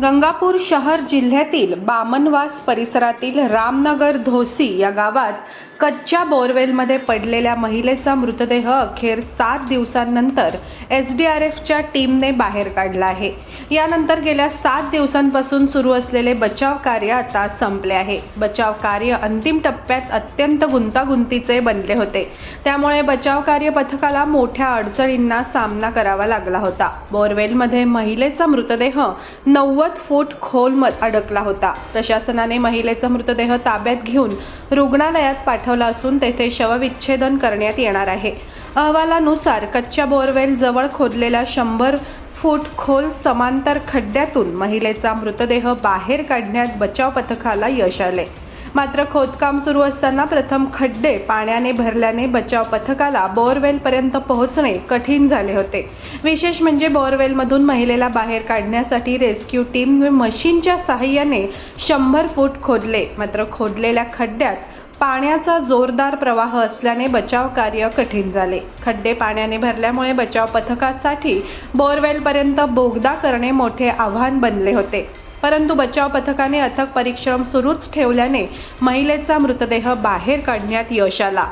गंगापूर शहर जिल्ह्यातील बामनवास परिसरातील रामनगर धोसी या गावात कच्च्या बोरवेलमध्ये पडलेल्या महिलेचा मृतदेह अखेर सात दिवसांनंतर एस डी आर एफच्या टीमने बाहेर काढला आहे. यानंतर गेल्या सात दिवसांपासून सुरू असलेले बचाव कार्य आता संपले आहे. बचाव कार्य अंतिम टप्प्यात अत्यंत गुंतागुंतीचे बनले होते. त्यामुळे बचाव कार्य पथकाला मोठ्या अडचणींना सामना करावा लागला होता. बोरवेलमध्ये महिलेचा मृतदेह नव्वद फूट खोल म- अडकला होता. प्रशासनाने महिलेचा मृतदेह ताब्यात घेऊन रुग्णालयात पाठवला असून तेथे शवविच्छेदन करण्यात येणार आहे. अहवालानुसार कच्च्या बोरवेल जवळ खोदलेल्या शंभर फूट खोल समांतर खड्ड्यातून महिलेचा मृतदेह बाहेर काढण्यात बचाव पथकाला यश आले. मात्र खोदकाम सुरू असताना प्रथम खड्डे पाण्याने भरल्याने बचाव पथकाला बोअरवेलपर्यंत पोहोचणे कठीण झाले होते. विशेष म्हणजे बोअरवेलमधून महिलेला बाहेर काढण्यासाठी रेस्क्यू टीम मशीनच्या सहाय्याने शंभर फूट खोदले. मात्र खोदलेल्या खड्ड्यात पाण्याचा जोरदार प्रवाह असल्याने बचाव कार्य कठीण झाले. खड्डे पाण्याने भरल्यामुळे बचाव पथकासाठी बोरवेलपर्यंत बोगदा करणे मोठे आव्हान बनले होते. परंतु बचाव पथकाने अथक परिश्रम सुरूच ठेवल्याने महिलेचा मृतदेह बाहेर काढण्यात यश आला.